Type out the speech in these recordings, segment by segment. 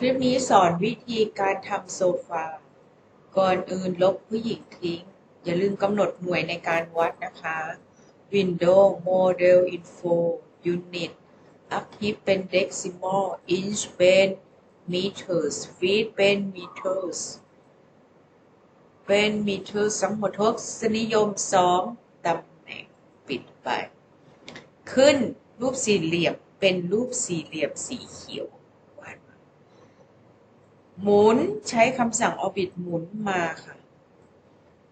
คลิปนี้สอนวิธีการทำโซฟา ก่อนอื่นลบผู้หญิงทิ้ง อย่าลืมกำหนดหน่วยในการวัดนะคะ window Model Info Unit Upkeep เป็น Decimal Inch เป็น Meters Feet เป็น Meters เป็น Meters ทั้งหมดทศนิยมสองตำแหน่งปิดไป ขึ้นรูปสี่เหลี่ยมเป็นรูปสี่เหลี่ยมสีเขียว หมุนใช้คำสั่ง orbit หมุนมาค่ะ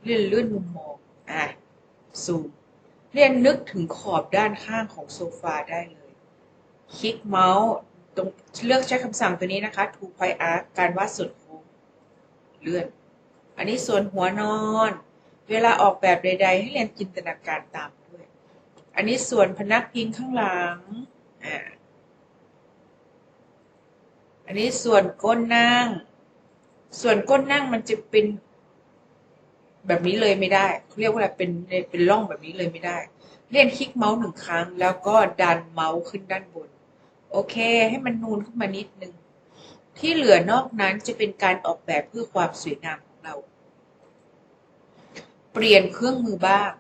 เลื่อนเลื่อนมุมมองอะซูมเรียนนึกถึงขอบด้านข้างของโซฟาได้เลย คลิกเมาส์ตรงเลือกใช้คำสั่งตัวนี้นะคะ to point arc การวาดส่วนโค้งเลื่อน อันนี้ส่วนหัวนอน เวลาออกแบบใด ๆ ให้เรียนจินตนาการตามด้วย อันนี้ส่วนพนักพิงข้างหลังอ่า อันนี้ส่วนก้นนั่ง ส่วนก้นนั่งมันจะเป็นแบบนี้เลยไม่ได้เขาเรียกว่าอะไรเป็นเป็นร่องแบบนี้เลยไม่ได้ เล่นคลิกเมาส์หนึ่งครั้ง แล้วก็ดันเมาส์ขึ้นด้านบน โอเค ให้มันนูนขึ้นมานิดนึง ที่เหลือนอกนั้นจะเป็นการออกแบบเพื่อความสวยงามของเรา เปลี่ยนเครื่องมือบ้าง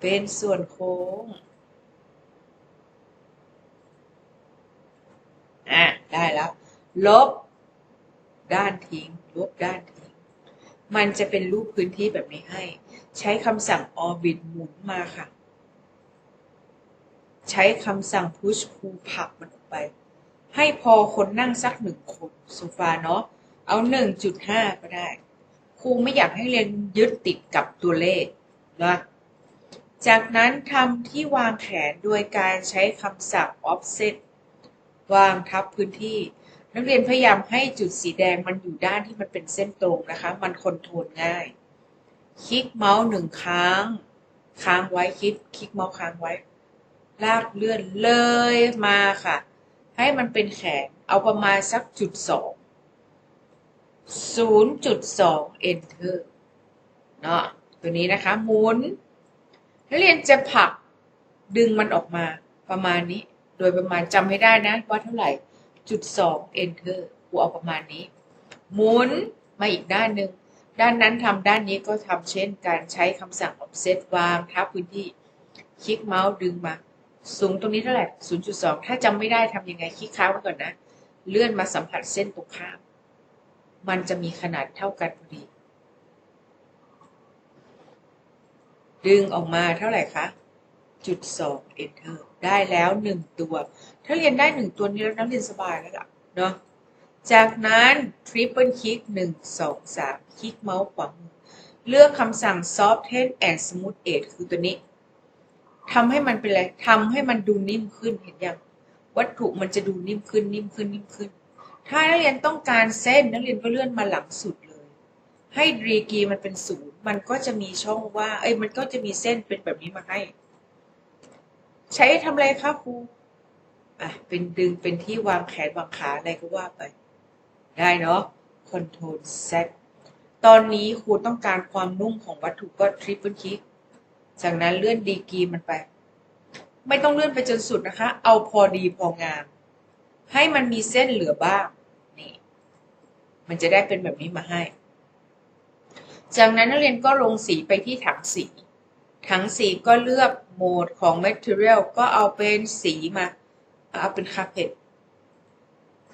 เป็นส่วนโค้ง อะ ได้แล้ว ลบ ด้านทิ้ง ลบด้านทิ้ง มันจะเป็นรูปพื้นที่แบบนี้ให้ ใช้คำสั่ง orbit หมุนมาค่ะ ใช้คำสั่ง push pull ผลักมันออกไป ให้พอคนนั่งสักหนึ่งคนโซฟาเนาะ เอา1.5ก็ได้ ครูไม่อยากให้เรียนยึดติดกับตัวเลขนะ จากนั้นทำที่วางแขนโดยการใช้คำสั่ง offset วางทับพื้นที่ นักเรียนพยายามให้จุดสีแดงมันอยู่ด้านที่มันเป็นเส้นตรงนะคะ มันคอนโทรลง่าย คลิกเมาส์หนึ่งครั้ง ค้างไว้คลิกคลิกเมาส์ค้างไว้ ลากเลื่อนเลยมาค่ะ ให้มันเป็นแขน เอาประมาณสักจุดสอง0.2 enter เนาะตัวนี้นะคะหมุน นักเรียนจะผลักดึงมันออกมาประมาณนี้ โดยประมาณจำให้ได้นะว่าเท่าไหร่จุดสอง enter กูเอาประมาณนี้ หมุนมาอีกด้านหนึ่ง ด้านนั้นทำด้านนี้ก็ทำเช่นการใช้คำสั่ง offset วางทับพื้นที่ คลิกเมาส์ดึงมา สูงตรงนี้เท่าไหร่ 0.2 ถ้าจำไม่ได้ทำยังไง คลิกค้างไว้ก่อนนะ เลื่อนมาสัมผัสเส้นตรงข้าม มันจะมีขนาดเท่ากันพอดี ดึงออกมาเท่าไหร่คะจุดสอง enter ได้แล้วหนึ่งตัว ถ้าเรียนได้หนึ่งตัวนี้แล้วนักเรียนสบายแล้วล่ะเนาะจากนั้น triple click หนึ่งสองสามคลิกเมาส์ขวามือเลือกคำสั่ง soften and smooth edge คือตัวนี้ทำให้มันเป็นอะไรทำให้มันดูนิ่มขึ้นเห็นยังวัตถุมันจะดูนิ่มขึ้นนิ่มขึ้นนิ่มขึ้น ถ้านักเรียนต้องการเส้นนักเรียนก็เลื่อนมาหลังสุดเลย ให้ดีกรีมันเป็นศูนย์ มันก็จะมีช่องว่า เอ้ยมันก็จะมีเส้นเป็นแบบนี้มาให้ ใช้ทำอะไรคะครูอะเป็นดึงเป็นที่วางแขนวางขาอะไรก็ว่าไป ได้เนาะ Control Z ตอนนี้ครูต้องการความนุ่มของวัตถุก็ Triple Click จากนั้นเลื่อนดีกรีมันไป ไม่ต้องเลื่อนไปจนสุดนะคะ เอาพอดีพองาม ให้มันมีเส้นเหลือบ้าง นี่ มันจะได้เป็นแบบนี้มาให้ จากนั้นนักเรียนก็ลงสีไปที่ถังสี ถังสีก็เลือกโหมดของ Material ก็เอาเป็นสีมาเอาเป็นคาเพต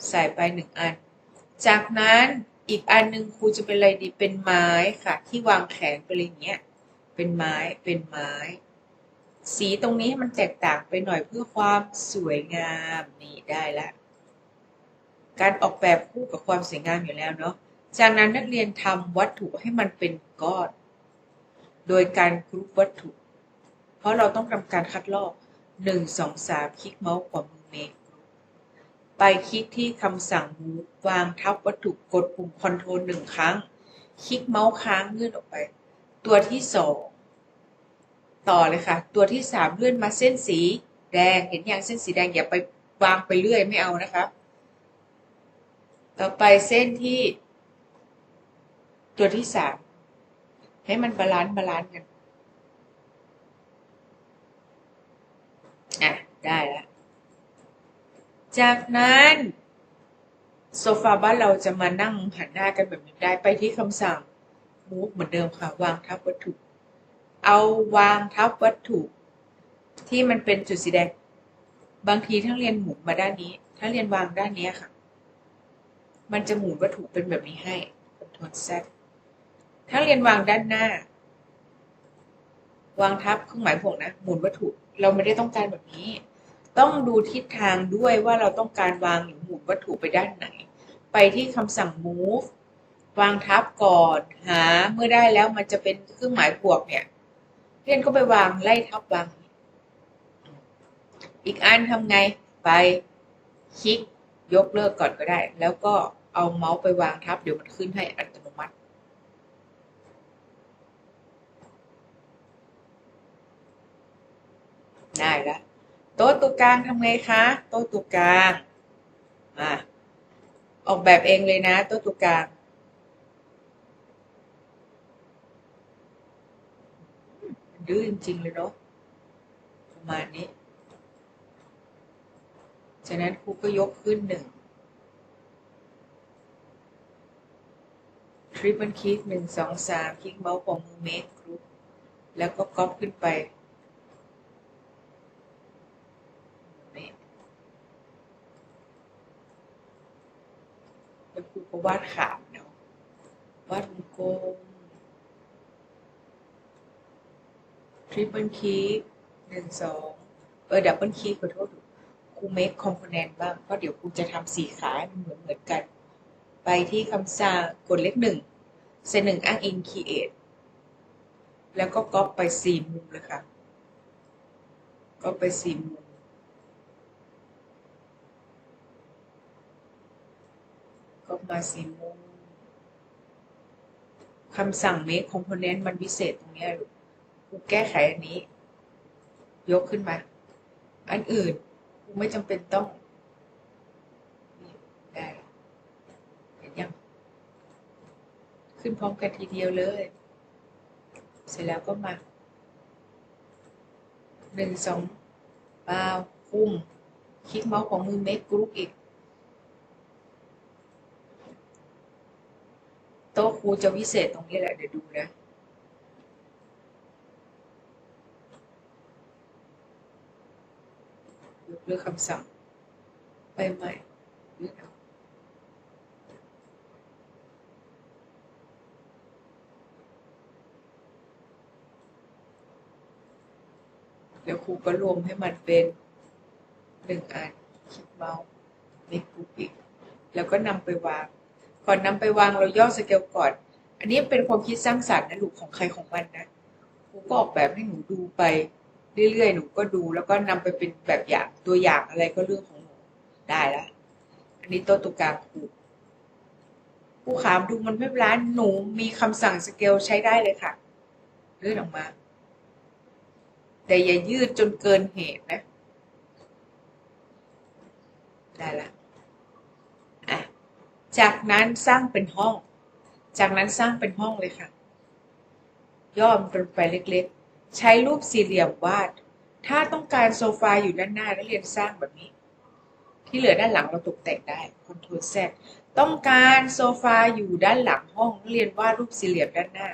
ใส่ไปหนึ่งอัน จากนั้นอีกอันหนึ่งครูจะเป็นอะไรดีเป็นไม้ค่ะ ที่วางแขนไปอย่างเงี้ย เป็นไม้เป็นไม้ สีตรงนี้ให้มันแตกต่างไปหน่อยเพื่อความสวยงามนี่ได้แล้วการออกแบบคู่กับความสวยงามอยู่แล้วเนาะ จากนั้นนักเรียนทำวัตถุให้มันเป็นก้อน โดยการกรุ๊ปวัตถุ เพราะเราต้องทำการคัดลอกหนึ่งสองสามคลิกเมาส์ขวามือเมกไปคลิกที่คำสั่งมูฟวางทับวัตถุกดปุ่มคอนโทรลหนึ่งครั้ง คลิกเมาส์ค้างเลื่อนออกไป ตัวที่สองต่อเลยค่ะ ตัวที่สามเลื่อนมาเส้นสีแดง เห็นอย่างเส้นสีแดงอย่าไปวางไปเรื่อยไม่เอานะคะ ต่อไปเส้นที่ ตัวที่สามให้มันบาลานซ์บาลานซ์กันอะได้แล้วจากนั้นโซฟาบ้านเราจะมานั่งหันหน้ากันแบบนี้ได้ไปที่คำสั่ง move เหมือนเดิมค่ะ วางทับวัตถุ เอาวางทับวัตถุ ที่มันเป็นจุดสีแดง บางทีถ้าเรียนหมุนมาด้านนี้ ถ้าเรียนวางด้านนี้ค่ะ มันจะหมุนวัตถุเป็นแบบนี้ให้ Ctrl Z ถ้าเรียนวางด้านหน้า วางทับเครื่องหมายบวกนะ หมุนวัตถุ เราไม่ได้ต้องการแบบนี้ ต้องดูทิศทางด้วยว่าเราต้องการวางหรือหมุนวัตถุไปด้านไหน ไปที่คำสั่ง move วางทับก่อนหาเมื่อได้แล้วมันจะเป็นเครื่องหมายบวกเนี่ยเรียนก็ไปวางไล่ทับวาง อีกอันทำไงไปคลิกยกเลิกก่อนก็ได้ แล้วก็เอาเมาส์ไปวางทับเดี๋ยวมันขึ้นให้อัตโนมัติ ได้แล้วโต๊ะตัวกลางทำไงคะ โต๊ะตัวกลางอะออกแบบเองเลยนะ โต๊ะตัวกลางดื้อจริง ๆ เลยเนาะประมาณนี้ฉะนั้นครูก็ยกขึ้นหนึ่งทริปเปิลคลิกหนึ่งสองสามคลิกเมาส์ของมือเมคกรุ๊ปแล้วก็ก๊อปขึ้นไปนี่แล้วครู ก็วาดขามเนาะวาดวงกลมทริปเปิลคีย์หนึ่งสองเออดับเบิลคีย์ขอโทษครูเมคคอมโพเนนต์บ้างเพราะเดี๋ยวครูจะทำสี่ขาให้มันเหมือนเหมือนกัน ไปที่คำสั่งกดเลขหนึ่งเซนหนึ่งอ้างอินคีเอทแล้วก็ก๊อปไปสี่มุมเลยค่ะก๊อปไปสี่มุม ก๊อปมาสี่มุมคำสั่ง make component มันพิเศษตรงนี้กูแก้ไขอันนี้ ยกขึ้นมา อันอื่นกูไม่จำเป็นต้องได้เห็นยัง ขึ้นพร้อมกันทีเดียวเลย เสร็จแล้วก็มาหนึ่งสองเปล่าคุ้มคลิกเมาส์ของมือ make group อีก โต๊ะครูจะวิเศษตรงนี้แหละ เดี๋ยวดูนะยกเลิกคำสั่ง ไปใหม่ยืดเอาเดี๋ยวครูก็รวมให้มันเป็นหนึ่งอันคลิกเมาส์ในกรุ๊ปอีก แล้วก็นำไปวาง ก่อนนำไปวางเราย่อสเกลก่อน อันนี้เป็นความคิดสร้างสรรค์นะลูกของใครของมันนะครูก็ออกแบบให้หนูดูไปเรื่อยๆ หนูก็ดูแล้วก็นำไปเป็นแบบอย่างตัวอย่างอะไรก็เรื่องของหนูได้แล้วอันนี้โตัวตัวกลางครูครูขามดูมันไม่เป็นหนูมีคำสั่งสเกลใช้ได้เลยค่ะเลื่อนออกมา แต่อย่ายืดจนเกินเหตุนะ ได้ละ จากนั้นสร้างเป็นห้อง จากนั้นสร้างเป็นห้องเลยค่ะ ย่อมนไปเล็กๆ ใช้รูปสี่เหลี่ยมวาด ถ้าต้องการโซฟาอยู่ด้านหน้านักเรียนสร้างแบบนี้ ที่เหลือด้านหลังเราตกแต่งได้ Ctrl Z ต้องการโซฟาอยู่ด้านหลังห้องนักเรียนวาดรูปสี่เหลี่ยมด้านหน้า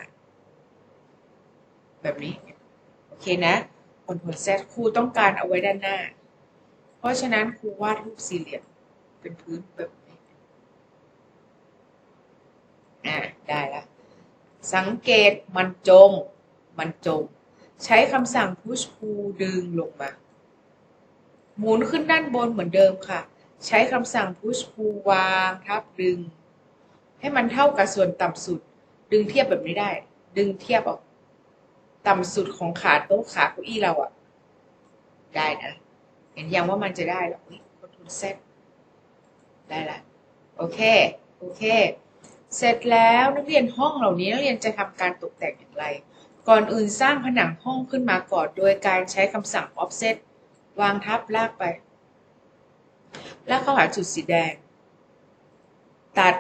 แบบนี้ โอเคนะ Ctrl Z ครูต้องการเอาไว้ด้านหน้า เพราะฉะนั้นครูวาดรูปสี่เหลี่ยมเป็นพื้นแบบนี้ อ่าได้แล้วสังเกตมันจม มันจม ใช้คำสั่ง push pull ดึงลงมา หมุนขึ้นด้านบนเหมือนเดิมค่ะ ใช้คำสั่ง push pull วางทับดึง ให้มันเท่ากับส่วนต่ำสุด ดึงเทียบแบบนี้ได้ ดึงเทียบออก ต่ำสุดของขาโต๊ะขาเก้าอี้เราอะได้นะ เห็นยังว่ามันจะได้หรอคอนโทรลเซตได้ละ โอเค โอเค เสร็จแล้วนักเรียนห้องเหล่านี้นักเรียนจะทำการตกแต่งอย่างไร ก่อนอื่นสร้างผนังห้องขึ้นมาก่อน โดยการใช้คำสั่ง offset วางทับลากไป ลากเข้าหาจุดสีแดง ตัด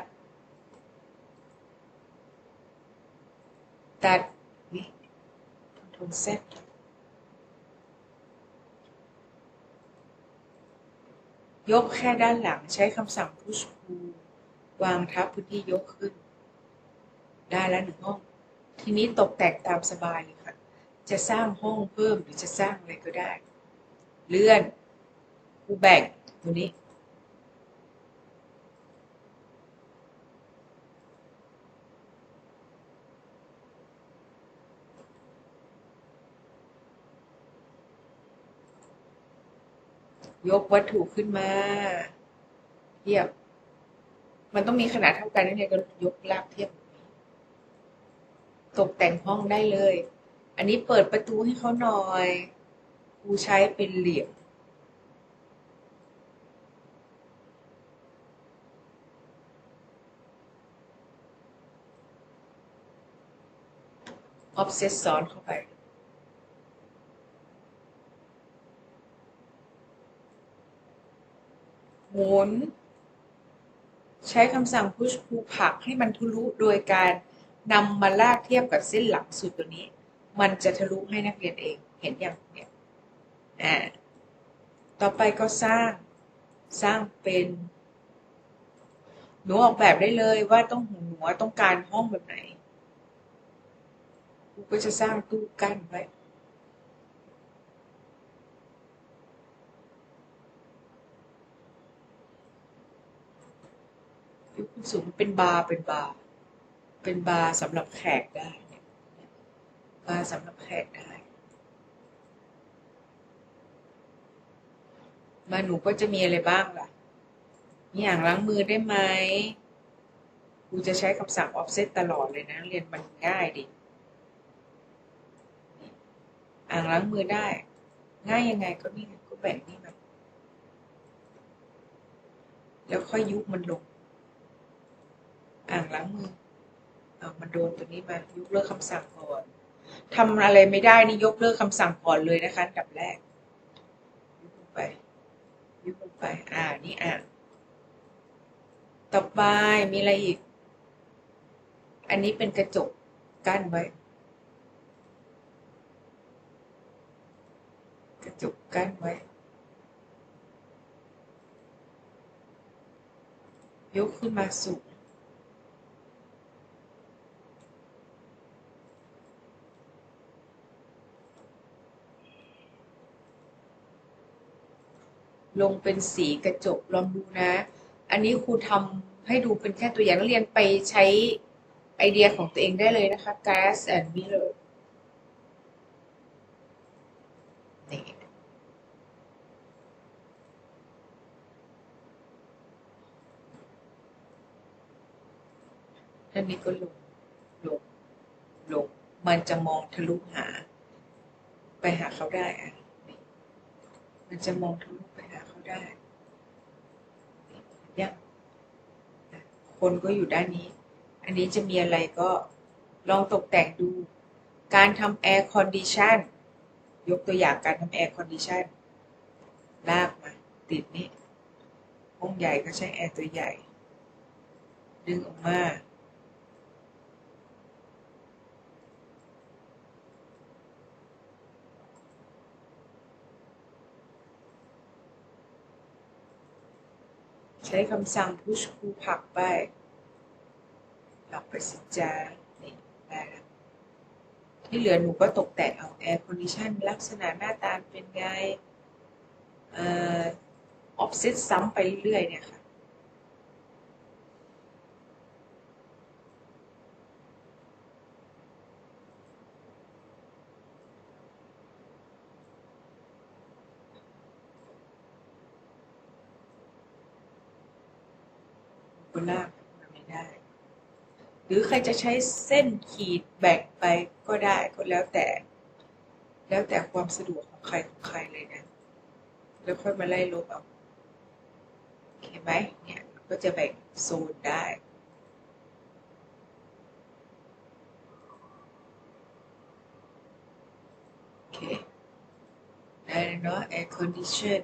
ตัดนี่ Ctrl Z ยกแค่ด้านหลังใช้คำสั่ง push pull วางทับพื้นที่ยกขึ้น ได้แล้วหนึ่งห้อง ทีนี้ตกแต่งตามสบายเลยค่ะ จะสร้างห้องเพิ่มหรือจะสร้างอะไรก็ได้ เลื่อนกูแบ่งตัวนี้ ยกวัตถุขึ้นมาเทียบ มันต้องมีขนาดเท่ากันนั่นเองก็ยกลากเทียบ ตกแต่งห้องได้เลย อันนี้เปิดประตูให้เขาหน่อยครูใช้เป็นเหลี่ยมออฟเซตซ้อนเข้าไป หมุน ใช้คำสั่ง push pull ผลักให้มันทะลุโดยการนำมาลากเทียบกับเส้นหลังสุดตัวนี้ มันจะทะลุให้นักเรียนเอง เห็นอย่างเนี่ยอ่าต่อไปก็สร้างสร้างเป็น หนูออกแบบได้เลยว่าต้องหูหัวต้องการห้องแบบไหนครูก็จะสร้างตู้กั้นไว้ กขึ้นสูงเป็นบาร์เป็นบาร์เป็นบาร์สำหรับแขกได้เนี่ยบาร์สำหรับแขกได้มาหนูก็จะมีอะไรบ้างล่ะ มีอ่างล้างมือได้ไหมครูจะใช้คำสั่ง offset ตลอดเลยนะ เรียนมันง่ายดิอ่างล้างมือได้ ง่ายยังไงก็นี่ก็แบ่งนี่มาแล้วค่อยยุบมันลง อ่างล้างมือเอามันโดนตัวนี้มายกเลิกคำสั่งก่อนทำอะไรไม่ได้นี่ยกเลิกคำสั่งก่อนเลยนะคะอันดับแรกยุบลงไปยุบลงไป อ่านี่อ่างต่อไปมีอะไรอีก อันนี้เป็นกระจกกั้นไว้ กระจกกั้นไว้ ยกขึ้นมาสูง ลงเป็นสีกระจกลองดูนะ อันนี้ครูทำให้ดูเป็นแค่ตัวอย่างนักเรียนไปใช้ไอเดียของตัวเองได้เลยนะคะ Glass and Mirror นี่ท่านนี้ก็ลง ลง ลง มันจะมองทะลุหา ไปหาเขาได้อะมันจะมองทะลุ ไปหาเขาได้ยังคนก็อยู่ด้านนี้ อันนี้จะมีอะไรก็ลองตกแต่งดู การทำ air condition ยกตัวอย่างการทำ air condition ลากมา ติดนี่ห้องใหญ่ก็ใช้แอร์ตัวใหญ่ ดึงออกมา ช้คำสั่ง push pull ผลักไปผักไปสิจ้านี่ได้แล้วที่เหลือหนูก็ตกแต่งเอา air condition ลักษณะหน้าตาเป็นไง เอ่อ offset ซ้ำไปเรื่อยๆเนี่ยค่ะ ก็ลากมาไม่ได้ ห รือใครจะใช้เส้นขีดแบ่งไปก็ได้ก็แล้วแต่ แล้วแต่ความสะดวกของใครของใครเลยนะ แล้วค่อยมาไล่ลบเอาโอเคไหมเนี่ยก็จะแบ่งโซนได้โอเคได้เนาะ air condition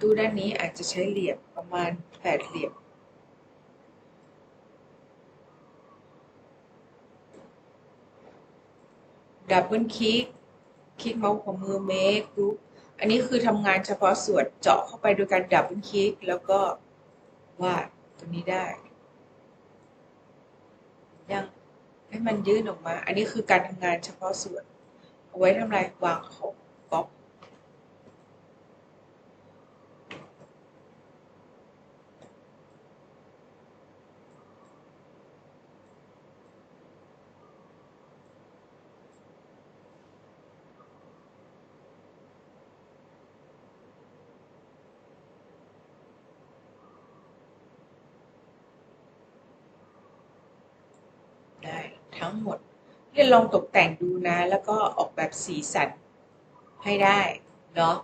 ตู้ด้านนี้อาจจะใช้เหลี่ยมประมาณแปดเหลี่ยม ดับเบิลคลิก คลิกเมาส์ของมือ make group อันนี้คือทำงานเฉพาะส่วนเจาะเข้าไปโดยการดับเบิลคลิก แล้วก็วาดตรงนี้ได้ ยังให้มันยื่นออกมา อันนี้คือการทำงานเฉพาะส่วน เอาไว้ทำลายวางของก๊อปได้ ทั้งหมดเรียนลองตกแต่งดูนะ แล้วก็ออกแบบสีสันให้ได้เนาะ